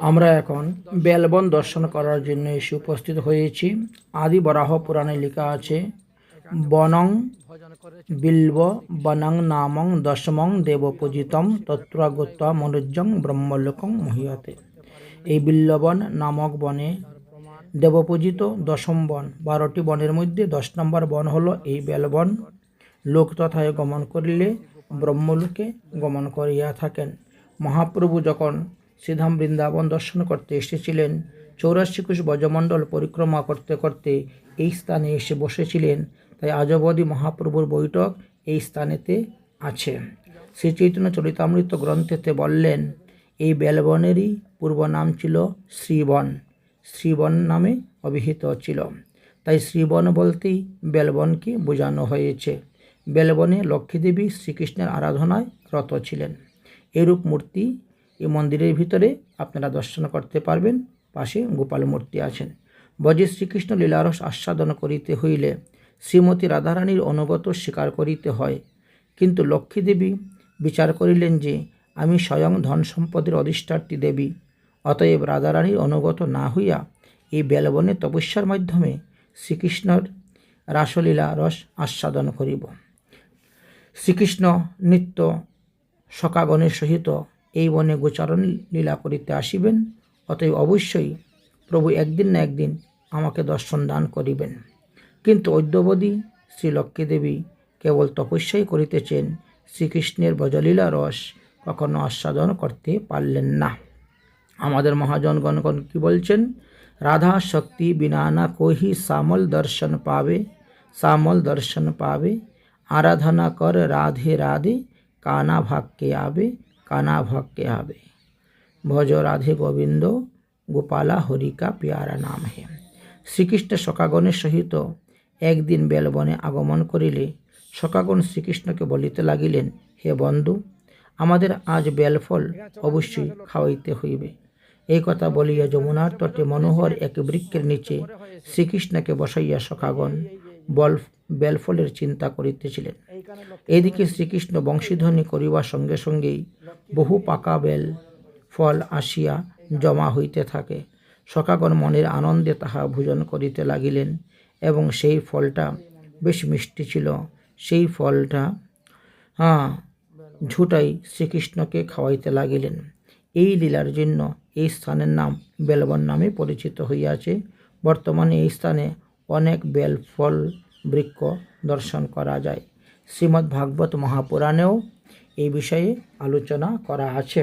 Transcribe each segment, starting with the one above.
আমরা এখন বেলবন দর্শন করার জন্য এসে উপস্থিত হয়েছি। আদি বরাহ পুরাণে লেখা আছে, বনং বিল্ব বনং নামং দশমং দেবপূজিতম তত্রাগত মনুজ্জং ব্রহ্মলোকং মহিয়তে। এই বিল্লবন নামক বনে দেবপূজিত দশম বন, বারোটি বনের মধ্যে দশ নম্বর বন হলো এই বেলবন। লোক তথায় গমন করিলে ব্রহ্মলোকে গমন করিয়া থাকেন। মহাপ্রভু যখন শ্রীধাম বৃন্দাবন দর্শন করতে এসেছিলেন। চৌরাশি কুশ ব্রজমণ্ডল পরিক্রমা করতে করতে এই স্থানে এসে বসেছিলেন। তাই আজবদি মহাপ্রভুর বৈঠক এই স্থানেতে আছে। শ্রী চৈতন্য চরিতামৃত গ্রন্থেতে বললেন, এই বেলবনেরই পূর্ব নাম ছিল শ্রীবন। শ্রীবন নামে অভিহিত ছিল। তাই শ্রীবন বলতেই বেলবনকে বোঝানো হয়েছে। বেলবনে লক্ষ্মীদেবী শ্রীকৃষ্ণের আরাধনায় রত ছিলেন। এরূপ মূর্তি মন্দিরের ভিতরে আপনারা দর্শন করতে পারবেন। পাশে গোপাল মূর্তি আছেন। বজে শ্রীকৃষ্ণ লীলারস আস্বাদন করিতে হইলে শ্রীমতী রাধারানীর অনুগত স্বীকার করিতে হয়। কিন্তু লক্ষ্মীদেবী বিচার করিলেন যে, আমি স্বয়ং ধন সম্পদের অধিষ্ঠাত্রী দেবী। অতএব রাধারানীর অনুগত না হইয়া এই বেলবনে তপস্যার মাধ্যমে শ্রীকৃষ্ণর রাসলীলা রস আস্বাদন করিব। শ্রীকৃষ্ণ নিত্য সকাগণের সহিত এই বনে গোচারণ লীলা করিতে আসিবেন, অতএব অবশ্যই প্রভু একদিন না একদিন আমাকে দর্শন দান করিবেন। কিন্তু অদ্যবধি শ্রী লক্ষ্মী দেবী কেবল তপস্যাই করিতেছেন, শ্রীকৃষ্ণের ব্রজলীলা রস কখনো আস্বাদন করতে পারলেন না। আমাদের মহাজনগণগণ কি বলছেন? রাধা শক্তি বিনা না কোহি শ্যামল দর্শন পাবে, শ্যামল দর্শন পাবে, আরাধনা কর রাধে রাধে, কানা ভাগকে আবে কানা ভক্কে আবে ভজ রাধে গোবিন্দ, গোপালা হরিকা পিয়ারা নাম হে। শ্রীকৃষ্ণ সকাগণের সহিত একদিন বেলবনে আগমন করিলে সকাগণ শ্রীকৃষ্ণকে বলিতে লাগিলেন, হে বন্ধু, আমাদের আজ বেলফল অবশ্যই খাওয়াইতে হইবে। এই কথা বলিয়া যমুনার তটে মনোহর এক বৃক্ষের নিচে শ্রীকৃষ্ণকে বসাইয়া সখাগণ বল বেলফলের চিন্তা করিতেছিলেন। এদিকে শ্রীকৃষ্ণ বংশীধ্বনি করিবার সঙ্গে সঙ্গেই বহু পাকা বেল, ফল আসিয়া জমা হইতে থাকে। সখাগণ মনের আনন্দে তাহা ভোজন করিতে লাগিলেন এবং সেই ফলটা বেশ মিষ্টি ছিল। সেই ফলটা হ্যাঁ ঝুটাই শ্রীকৃষ্ণকে খাওয়াইতে লাগিলেন। এই লীলার জন্য এই স্থানের নাম বেলবন নামে পরিচিত হইয়াছে। বর্তমানে এই স্থানে অনেক বেল, ফল, বৃক্ষ দর্শন করা যায়। শ্রীমদ্ ভাগবত মহাপুরাণেও এই বিষয়ে আলোচনা করা আছে।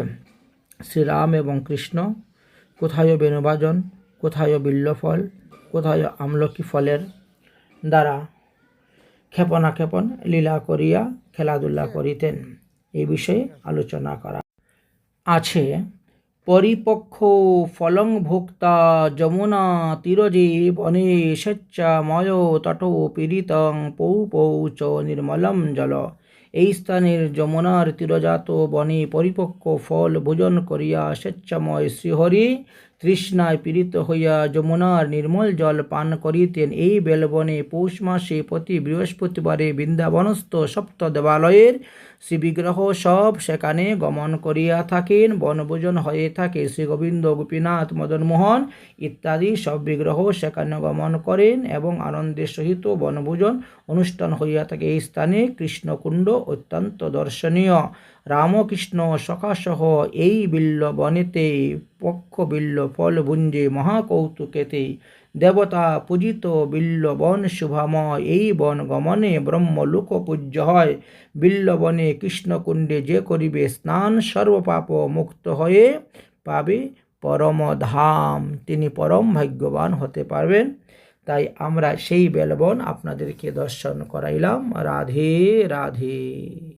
শ্রীরাম এবং কৃষ্ণ, কোথায় বেণুবাজন, কোথায় বিল্লফল, কোথায় আমলকি ফলের দ্বারা ক্ষেপণাক্ষেপণ, লীলা করিয়া খেলাধুলা করিতেন। এই বিষয়ে আলোচনা করা আছে। পরিপক্ষ ফলং ভোক্তা যমুনা তীরজে বনে স্বেচ্ছাময় তট পীড়িতং পৌ পৌ চ নির্মলম জল। এই স্থানের যমুনার তীরজাত বনে পরিপক্ক ফল ভোজন করিয়া স্বেচ্ছাময় শ্রীহরি তৃষ্ণায় পীড়িত হইয়া যমুনার নির্মল জল পান করিতেন। এই বেলবনে পৌষ মাসে প্রতি বৃহস্পতিবারে বৃন্দাবনস্থ সপ্ত দেবালয়ের শ্রীবিগ্রহ সব সেখানে গমন করিয়া থাকেন। বনভোজন হয়ে থাকে শ্রী গোবিন্দ, গোপীনাথ মদনমোহন ইত্যাদি সব বিগ্রহ সেখানে গমন করেন এবং আনন্দের সহিত বনভোজন অনুষ্ঠান হইয়া থাকে। এই স্থানে কৃষ্ণকুণ্ড অত্যন্ত দর্শনীয়। রামকৃষ্ণ সখাসহ এই বিল্ল বনেতে, পক্ষ বিল্ল ফল ভুঞ্জে মহাকৌতুকেতে, দেবতা পূজিত বিল্ল বন শুভাময় এই বন গমনে ব্রহ্মলোক পূজ্য হয়। বিল্ল বনে কৃষ্ণকুণ্ডে যে করিবে স্নান সর্বপাপ মুক্ত হয়ে পাবে পরম ধাম। তিনি পরম ভাগ্যবান হতে পারবেন। তাই আমরা সেই বেলবন আপনাদেরকে দর্শন করাইলাম। রাধে রাধে।